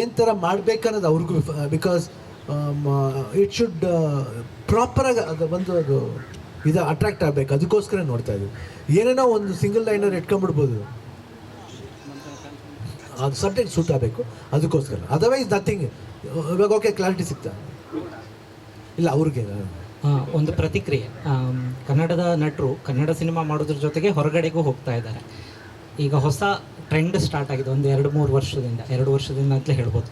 ಏನು ಥರ ಮಾಡ್ಬೇಕನ್ನೋದು ಅವ್ರಿಗೂ ಬಿಕಾಸ್ ಇಟ್ ಶುಡ್ ಪ್ರಾಪರಾಗಿ ಅದು ಒಂದು ಅದು ಇದು ಅಟ್ರಾಕ್ಟ್ ಆಗಬೇಕು. ಅದಕ್ಕೋಸ್ಕರ ನೋಡ್ತಾ ಇದ್ದೀವಿ ಏನೇನೋ ಒಂದು ಸಿಂಗಲ್ ಲೈನರ್ ಇಟ್ಕೊಂಡ್ಬಿಡ್ಬೋದು. ಅದು ಸಬ್ಜೆಕ್ಟ್ ಸೂಟ್ ಆಗಬೇಕು. ಅದಕ್ಕೋಸ್ಕರ. ಅದರ್ವೈಸ್ ನಥಿಂಗ್ ಇವಾಗ ಓಕೆ ಕ್ಲಾರಿಟಿ ಸಿಗ್ತಾ ಇಲ್ಲ, ಅವ್ರಿಗೆ. ಒಂದು ಪ್ರತಿಕ್ರಿಯೆ. ಕನ್ನಡದ ನಟರು ಕನ್ನಡ ಸಿನಿಮಾ ಮಾಡೋದ್ರ ಜೊತೆಗೆ ಹೊರಗಡೆಗೂ ಹೋಗ್ತಾ ಇದ್ದಾರೆ. ಈಗ ಹೊಸ ಟ್ರೆಂಡ್ ಸ್ಟಾರ್ಟ್ ಆಗಿದೆ ಒಂದು ಎರಡು ಮೂರು ವರ್ಷದಿಂದ ಎರಡು ವರ್ಷದಿಂದ ಅಂತಲೇ ಹೇಳ್ಬೋದು.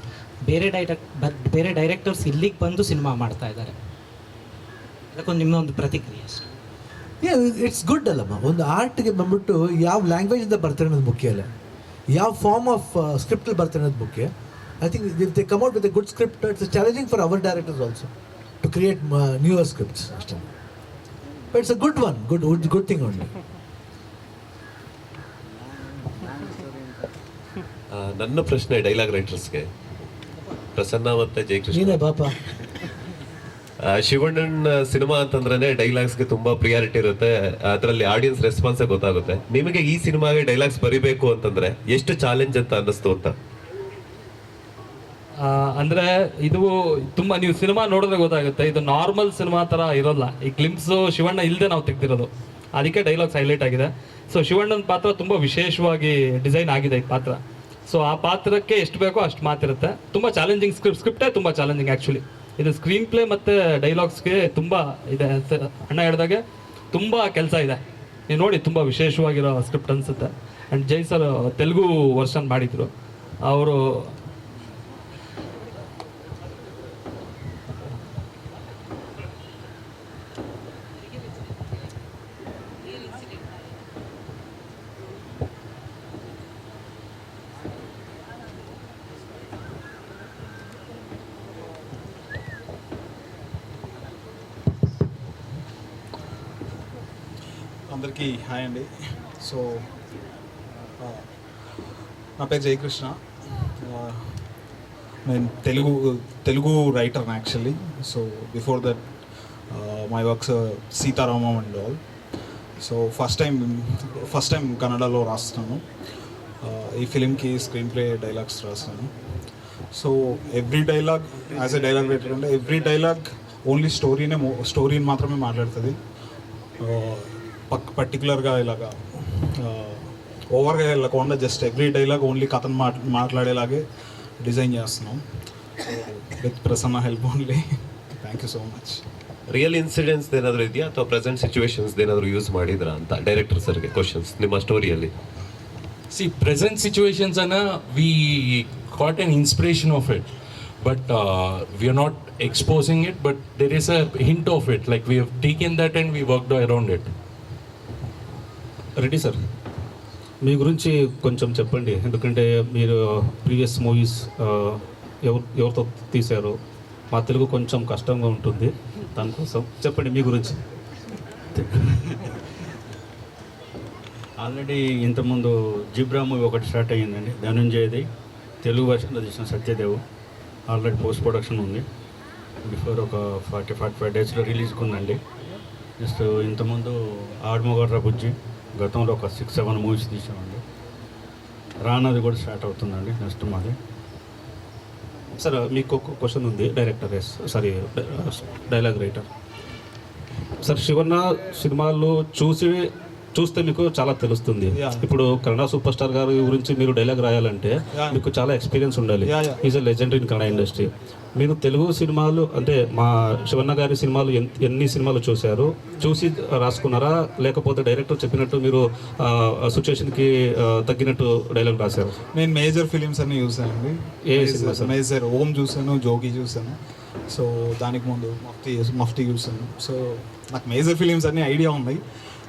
ಬೇರೆ ಡೈರೆಕ್ಟ್ ಬೇರೆ ಡೈರೆಕ್ಟರ್ಸ್ ಇಲ್ಲಿಗೆ ಬಂದು ಸಿನಿಮಾ ಮಾಡ್ತಾ ಇದ್ದಾರೆ. ಅದಕ್ಕೊಂದು ನಿಮ್ಮೊಂದು ಪ್ರತಿಕ್ರಿಯೆ ಅಷ್ಟೇ. ಇಟ್ಸ್ ಗುಡ್ ಅಲ್ಲಮ್ಮ ಒಂದು ಆರ್ಟ್ಗೆ ಬಂದ್ಬಿಟ್ಟು ಯಾವ ಲ್ಯಾಂಗ್ವೇಜಿಂದ ಬರ್ತಾರೆ ಅನ್ನೋದು ಮುಖ್ಯ ಅಲ್ಲ. ಯಾವ ಫಾರ್ಮ್ ಆಫ್ ಸ್ಕ್ರಿಪ್ಟಲ್ಲಿ ಬರ್ತಾರೆ ಅನ್ನೋದು ಮುಖ್ಯ. I think if they come out with a good script it's challenging for our directors also to create newer scripts ಅಷ್ಟೇ. But it's a good one good good thing only ಆ, ನನ್ನ ಪ್ರಶ್ನೆ dialogue ರೈಟರ್ಸ್ಗೆ Prasanna ಮತ್ತೆ ಜಯಕೃಷ್ಣ. ಪಾಪ. ಶಿವಣ್ಣನ cinema ಅಂತಂದ್ರೆ ಡೈಲಾಗ್ಸ್ಗೆ ತುಂಬಾ priority ಇರುತ್ತೆ. ಅದರಲ್ಲಿ ಆಡಿಯನ್ಸ್ ರೆಸ್ಪಾನ್ಸ್ ಗೊತ್ತಾಗುತ್ತೆ. ನಿಮಗೆ ಈ ಸಿನಿಮಾಗೆ ಡೈಲಾಗ್ಸ್ ಬರಿಬೇಕು ಅಂತಂದ್ರೆ ಎಷ್ಟು ಚಾಲೆಂಜ್ ಅಂತ ಅನ್ನಿಸ್ತು ಅಂತ? ಆ, ಅಂದ್ರೆ ಇದು ತುಂಬಾ ನೀವು ಸಿನಿಮಾ ನೋಡಿದ್ರೆ ಗೊತ್ತಾಗುತ್ತೆ. ಇದು ನಾರ್ಮಲ್ ಸಿನಿಮಾ ತರ ಇರೋಲ್ಲ. ಈ ಗ್ಲಿಮ್ಸ್ ಶಿವಣ್ಣ ಇಲ್ಲದೆ ನಾವು ತೆಗ್ದಿರೋದು. ಅದಕ್ಕೆ ಡೈಲಾಗ್ಸ್ ಹೈಲೈಟ್ ಆಗಿದೆ. ಸೊ ಶಿವಣ್ಣನ ಪಾತ್ರ ತುಂಬಾ ವಿಶೇಷವಾಗಿ ಡಿಸೈನ್ ಆಗಿದೆ ಈ ಪಾತ್ರ. ಸೊ ಆ ಪಾತ್ರಕ್ಕೆ ಎಷ್ಟು ಬೇಕೋ ಅಷ್ಟು ಮಾತಿರುತ್ತೆ. ತುಂಬ ಚಾಲೆಂಜಿಂಗ್ ಸ್ಕ್ರಿಪ್ಟ್ ಸ್ಕ್ರಿಪ್ಟೇ ತುಂಬ ಚಾಲೆಂಜಿಂಗ್ ಆ್ಯಕ್ಚುಲಿ ಇದು ಸ್ಕ್ರೀನ್ ಪ್ಲೇ ಮತ್ತು ಡೈಲಾಗ್ಸ್ಗೆ ತುಂಬ ಇದೆ. ಅಣ್ಣ ಹೇಳಿದಾಗೆ ತುಂಬ ಕೆಲಸ ಇದೆ. ನೀವು ನೋಡಿ, ತುಂಬ ವಿಶೇಷವಾಗಿರೋ ಸ್ಕ್ರಿಪ್ಟ್ ಅನ್ಸುತ್ತೆ. And Jai sir, Telugu version ಮಾಡಿದ್ರು. ಅವರು అందరికీ హాయ్ అండి. సో నా పేరు జయకృష్ణ. నేను Telugu Telugu writer actually so before that my works Sitaramam and all so first time first time కన్నడలో రాస్తున్నాను. ఈ ఫిలింకి స్క్రీన్ ప్లే డైలాగ్స్ రాస్తాను so every dialogue as a dialogue writer అంటే ఎవ్రీ డైలాగ్ ఓన్లీ స్టోరీనే స్టోరీని మాత్రమే మాట్లాడుతుంది. పక్ పర్టికులర్గా ఇలాగా ఓవర్గా వెళ్ళకుండా జస్ట్ ఎవ్రీ డైలాగ్ ఓన్లీ కథను మాట్ మాట్లాడేలాగే డిజైన్ చేస్తున్నాం with Prasanna help only thank you so much real incidents ಏನಾದ್ರು ಇದೆಯಾ ಅಥವಾ ಪ್ರೆಸೆಂಟ್ ಸಿಚುವೇಶನ್ಸ್ ಏನಾದ್ರು ಯೂಸ್ ಮಾಡಿದ್ರಾ ಅಂತ ಡೈರೆಕ್ಟರ್ ಸರ್ಗೆ ಕ್ವಶನ್ಸ್ ನಿಮ್ಮ ಸ್ಟೋರಿಯಲ್ಲಿ See, present situations, Anna, we got an inspiration of it, but uh, we are not exposing it. But there is a hint of it. Like we have taken that and we worked around it. Reddy sir. మీ గురించి కొంచెం చెప్పండి. ఎందుకంటే మీరు previous movies ఎవరు ఎవరితో తీశారు? మా తెలుగు కొంచెం కష్టంగా ఉంటుంది. దానికోసం చెప్పండి మీ గురించి. ఆల్రెడీ ఇంతకుముందు జిబ్రా మూవీ ఒకటి స్టార్ట్ అయ్యిందండి. ధనుంజయది తెలుగు వర్షన్లో తీసిన సత్యదేవ్. ఆల్రెడీ పోస్ట్ ప్రొడక్షన్ ఉంది. బిఫోర్ ఒక ఫార్టీ ఫార్టీ ఫైవ్ డేస్లో రిలీజ్కి ఉందండి. నెక్స్ట్ ఇంతకుముందు ఆడమగడ్ర బుజ్జి గతంలో ఒక సిక్స్ సెవెన్ మూవీస్ తీసామండి రానది కూడా స్టార్ట్ అవుతుందండి నెక్స్ట్ మాది. సార్ మీకు ఒక క్వశ్చన్ ఉంది director yes sorry dialogue writer sir Shivanna సినిమాల్లో చూసి చూస్తే మీకు చాలా తెలుస్తుంది. ఇప్పుడు కన్నడ సూపర్ స్టార్ గారి గురించి మీరు డైలాగ్ రాయాలంటే. మీకు చాలా ఎక్స్పీరియన్స్ ఉండాలి. Is a legend in Kannada industry మీరు తెలుగు సినిమాలు అంటే మా శివన్న గారి సినిమాలు ఎన్- ఎన్ని సినిమాలు చూశారు? చూసి రాసుకున్నారా? లేకపోతే డైరెక్టర్ చెప్పినట్టు మీరు సిచ్యువేషన్కి తగ్గినట్టు డైలాగ్ రాశారు? నేను మేజర్ ఫిలిమ్స్ అన్ని చూసానండి ఏ? మేజర్ ఓం చూసాను జోగి చూసాను సో దానికి ముందు మఫ్టీ మఫ్టీ చూసాను సో నాకు మేజర్ ఫిలిమ్స్ అన్ని ఐడియా ఉన్నాయి.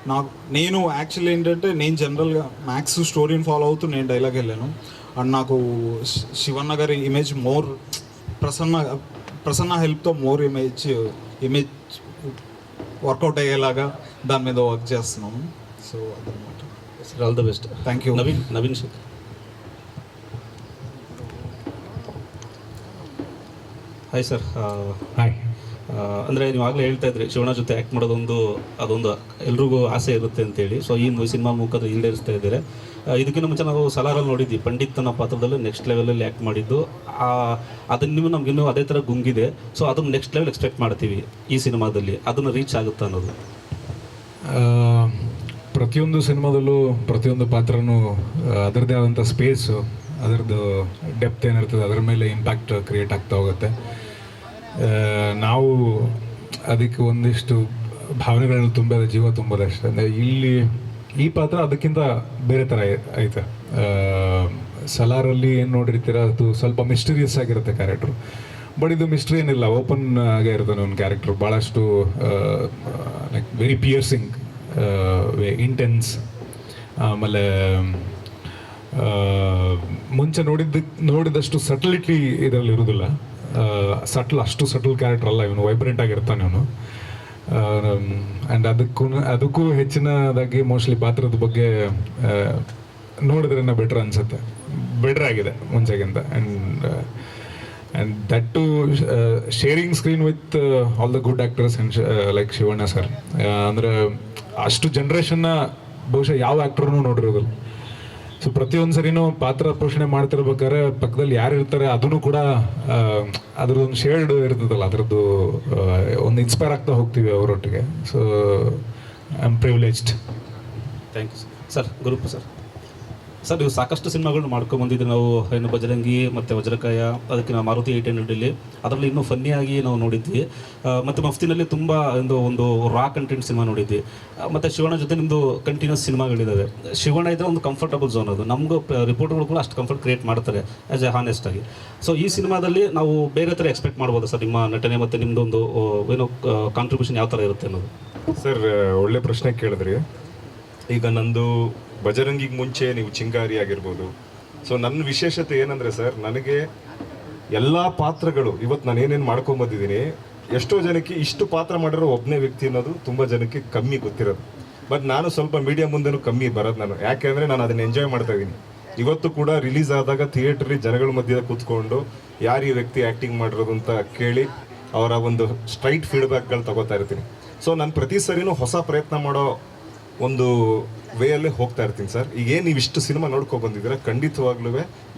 నాకు నేను యాక్చువల్లీ ఏంటంటే నేను జనరల్గా మ్యాథ్స్ స్టోరీని ఫాలో అవుతూ నేను డైలాగ్ వెళ్ళాను. అండ్ నాకు శివన్న గారి image more Prasanna Prasanna హెల్ప్తో more image image work out అయ్యేలాగా దాని మీద వర్క్ చేస్తున్నాము సో అదనమాట all the best Thank you. Naveen Naveen Shekhar hi sir hi ಅಂದರೆ ನೀವು ಆಗಲೇ ಹೇಳ್ತಾ ಇದ್ರಿ, ಶಿವಣ್ಣ ಜೊತೆ ಆ್ಯಕ್ಟ್ ಮಾಡೋದೊಂದು, ಅದೊಂದು ಎಲ್ರಿಗೂ ಆಸೆ ಇರುತ್ತೆ ಅಂತೇಳಿ. ಸೊ ಈ ಸಿನಿಮಾ ಮುಖದ ಈಡೇರಿಸ್ತಾ ಇದ್ದಾರೆ. ಇದಕ್ಕಿಂತ ಮುಂಚೆ ನಾವು ಸಲಾರಲ್ಲಿ ನೋಡಿದ್ವಿ. ಪಂಡಿತ್ ಅನ್ನೋ ಪಾತ್ರದಲ್ಲಿ ನೆಕ್ಸ್ಟ್ ಲೆವೆಲಲ್ಲಿ ಆ್ಯಕ್ಟ್ ಮಾಡಿದ್ದು. ಅದನ್ನ ಇನ್ನೂ ಅದೇ ಥರ ಗುಂಗಿದೆ. ಸೊ ಅದನ್ನು ನೆಕ್ಸ್ಟ್ ಲೆವೆಲ್ ಎಕ್ಸ್ಪೆಕ್ಟ್ ಮಾಡ್ತೀವಿ ಈ ಸಿನಿಮಾದಲ್ಲಿ. ಅದನ್ನು ರೀಚ್ ಆಗುತ್ತೆ ಅನ್ನೋದು. ಪ್ರತಿಯೊಂದು ಸಿನಿಮಾದಲ್ಲೂ ಪ್ರತಿಯೊಂದು ಪಾತ್ರನೂ ಅದರದೇ ಆದಂಥ ಸ್ಪೇಸು ಅದರದ್ದು ಡೆಪ್ತ್ ಏನಿರ್ತದೆ, ಅದರ ಮೇಲೆ ಇಂಪ್ಯಾಕ್ಟ್ ಕ್ರಿಯೇಟ್ ಆಗ್ತಾ ಹೋಗುತ್ತೆ. ನಾವು ಅದಕ್ಕೆ ಒಂದಿಷ್ಟು ಭಾವನೆಗಳನ್ನು ತುಂಬೋದ, ಜೀವ ತುಂಬೋದಷ್ಟೇ ಅಂದರೆ ಇಲ್ಲಿ ಈ ಪಾತ್ರ ಅದಕ್ಕಿಂತ ಬೇರೆ ಥರ ಐತೆ. ಸಲಾರಲ್ಲಿ ಏನು ನೋಡಿರ್ತೀರ, ಅದು ಸ್ವಲ್ಪ ಮಿಸ್ಟೀರಿಯಸ್ ಆಗಿರುತ್ತೆ ಕ್ಯಾರೆಕ್ಟ್ರು ಬಟ್ ಇದು ಮಿಸ್ಟ್ರಿ ಏನಿಲ್ಲ ಓಪನ್ ಆಗೇ ಇರ್ತಾನೆ ಒಂದು ಕ್ಯಾರೆಕ್ಟ್ರು ಭಾಳಷ್ಟು ಲೈಕ್ ವೆರಿ ಪಿಯರ್ಸಿಂಗ್ ಇಂಟೆನ್ಸ್ ಆಮೇಲೆ ಮುಂಚೆ ನೋಡಿದ್ದ, ನೋಡಿದಷ್ಟು ಸಟಲಿಟಿ ಇದರಲ್ಲಿ ಇರೋದಿಲ್ಲ. ಸಟ್ಲ್ ಅಷ್ಟು ಸಟಲ್ ಕ್ಯಾರೆಕ್ಟರ್ ಅಲ್ಲ, ಇವನು ವೈಬ್ರೆಂಟ್ ಆಗಿರ್ತಾನೆ ಅವನು. ಆ್ಯಂಡ್ ಅದಕ್ಕೂ ಅದಕ್ಕೂ ಹೆಚ್ಚಿನದಾಗಿ ಮೋಸ್ಟ್ಲಿ ಪಾತ್ರದ ಬಗ್ಗೆ ನೋಡಿದ್ರೆ ಬೆಟ್ರ್ ಅನ್ಸುತ್ತೆ. ಬೆಟ್ರ್ ಆಗಿದೆ ಮುಂಚೆಗಿಂತ and and that to sharing screen with all the good actors and like Shivanna sir ಅಂದರೆ ಅಷ್ಟು ಜನ್ರೇಷನ್ನ ಬಹುಶಃ ಯಾವ ಆ್ಯಕ್ಟ್ರೂ ನೋಡಿರೋದಿಲ್ಲ. ಸೊ ಪ್ರತಿಯೊಂದು ಸರಿನೂ ಪಾತ್ರ ಪೋಷಣೆ ಮಾಡ್ತಿರ್ಬೇಕಾದ್ರೆ ಪಕ್ಕದಲ್ಲಿ ಯಾರು ಇರ್ತಾರೆ ಅದನ್ನು ಕೂಡ ಅದ್ರದ್ದೊಂದು ಶೇರ್ಡ್ ಇರ್ತದಲ್ಲ, ಅದರದ್ದು ಒಂದು ಇನ್ಸ್ಪೈರ್ ಆಗ್ತಾ ಹೋಗ್ತೀವಿ ಅವರೊಟ್ಟಿಗೆ. So I am privileged thank you sir Guruppa sir sir, ನೀವು ಸಾಕಷ್ಟು ಸಿನಿಮಾಗಳನ್ನ ಮಾಡ್ಕೊಂಡು ಬಂದಿದ್ದೀವಿ ನಾವು ಏನು ಬಜರಂಗಿ ಮತ್ತು ವಜ್ರಕಾಯ, ಅದಕ್ಕೆ ನಾವು ಮಾರುತಿ ಏಯ್ಟ್ ಹಂಡ್ರೆಡಲ್ಲಿ ಅದರಲ್ಲಿ ಇನ್ನೂ ಫನ್ನಿಯಾಗಿ ನಾವು ನೋಡಿದ್ವಿ. ಮತ್ತು ಮಫ್ತಿನಲ್ಲಿ ತುಂಬ ಒಂದು ಒಂದು ರಾ ಕಂಟೆಂಟ್ ಸಿನಿಮಾ ನೋಡಿದ್ವಿ. ಮತ್ತು ಶಿವಣ್ಣ ಜೊತೆ ನಿಮ್ಮದು ಕಂಟಿನ್ಯೂಸ್ ಸಿನಿಮಾಗಳಿದ್ದಾವೆ ಶಿವಣ್ಣ ಇದ್ದರೆ ಒಂದು ಕಂಫರ್ಟಬಲ್ ಝೋನ್ ಅದು. ನಮಗೂ ರಿಪೋರ್ಟ್ಗಳು ಕೂಡ ಅಷ್ಟು ಕಂಫರ್ಟ್ ಕ್ರಿಯೇಟ್ ಮಾಡ್ತಾರೆ ಆ್ಯಸ್ ಎ ಹಾನೆಸ್ಟ್ ಆಗಿ. ಸೊ ಈ ಸಿನಿಮಾದಲ್ಲಿ ನಾವು ಬೇರೆ ಥರ ಎಕ್ಸ್ಪೆಕ್ಟ್ ಮಾಡ್ಬೋದು ಸರ್, ನಿಮ್ಮ ನಟನೆ ಮತ್ತು ನಿಮ್ಮದೊಂದು ಏನೋ ಕಾಂಟ್ರಿಬ್ಯೂಷನ್ ಯಾವ ಥರ ಇರುತ್ತೆ ಅನ್ನೋದು? ಸರ್, ಒಳ್ಳೆ ಪ್ರಶ್ನೆ ಕೇಳಿದ್ರಿ. ಈಗ ನಂದು ಬಜರಂಗಿಗೆ ಮುಂಚೆ ನೀವು ಚಿಂಗಾರಿ ಆಗಿರ್ಬೋದು. ಸೊ ನನ್ನ ವಿಶೇಷತೆ ಏನಂದ್ರೆ ಸರ್, ನನಗೆ ಎಲ್ಲ ಪಾತ್ರಗಳು ಇವತ್ತು ನಾನು ಏನೇನು ಮಾಡ್ಕೊಂಬಂದಿದ್ದೀನಿ ಎಷ್ಟೋ ಜನಕ್ಕೆ ಇಷ್ಟು ಪಾತ್ರ ಮಾಡಿರೋ ಒಬ್ಬನೇ ವ್ಯಕ್ತಿ ಅನ್ನೋದು ತುಂಬ ಜನಕ್ಕೆ ಕಮ್ಮಿ ಗೊತ್ತಿರೋದು. ಬಟ್ ನಾನು ಸ್ವಲ್ಪ ಮೀಡಿಯಾ ಮುಂದೆನೂ ಕಮ್ಮಿ ಬರೋದು ನಾನು. ಯಾಕೆಂದರೆ ನಾನು ಅದನ್ನು ಎಂಜಾಯ್ ಮಾಡ್ತಾ ಇದ್ದೀನಿ ಇವತ್ತು ಕೂಡ ರಿಲೀಸ್ ಆದಾಗ ಥಿಯೇಟ್ರಲ್ಲಿ ಜನಗಳ ಮಧ್ಯೆ ಕೂತ್ಕೊಂಡು ಯಾರು ಈ ವ್ಯಕ್ತಿ ಆ್ಯಕ್ಟಿಂಗ್ ಮಾಡಿರೋದು ಅಂತ ಕೇಳಿ ಅವರ ಒಂದು ಸ್ಟ್ರೈಟ್ ಫೀಡ್ಬ್ಯಾಕ್ಗಳು ತಗೋತಾ ಇರ್ತೀನಿ. ಸೊ ನಾನು ಪ್ರತಿ ಸರಿನೂ ಹೊಸ ಪ್ರಯತ್ನ ಮಾಡೋ ಒಂದು ವೇಯಲ್ಲೇ ಹೋಗ್ತಾ ಇರ್ತೀನಿ ಸರ್. ಈಗ ಏನು ನೀವು ಇಷ್ಟು ಸಿನಿಮಾ ನೋಡ್ಕೊ ಬಂದಿದ್ದೀರಾ? ಖಂಡಿತವಾಗ್ಲೂ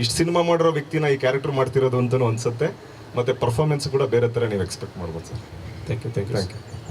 ಇಷ್ಟು ಸಿನಿಮಾ ಮಾಡಿರೋ ವ್ಯಕ್ತಿನ ಈ ಕ್ಯಾರೆಕ್ಟರ್ ಮಾಡ್ತಿರೋದು ಅಂತಲೂ ಅನ್ಸುತ್ತೆ. ಮತ್ತು ಪರ್ಫಾರ್ಮೆನ್ಸ್ ಕೂಡ ಬೇರೆ ಥರ ನೀವು ಎಕ್ಸ್ಪೆಕ್ಟ್ ಮಾಡ್ಬೋದು sir. Thank you thank you thank you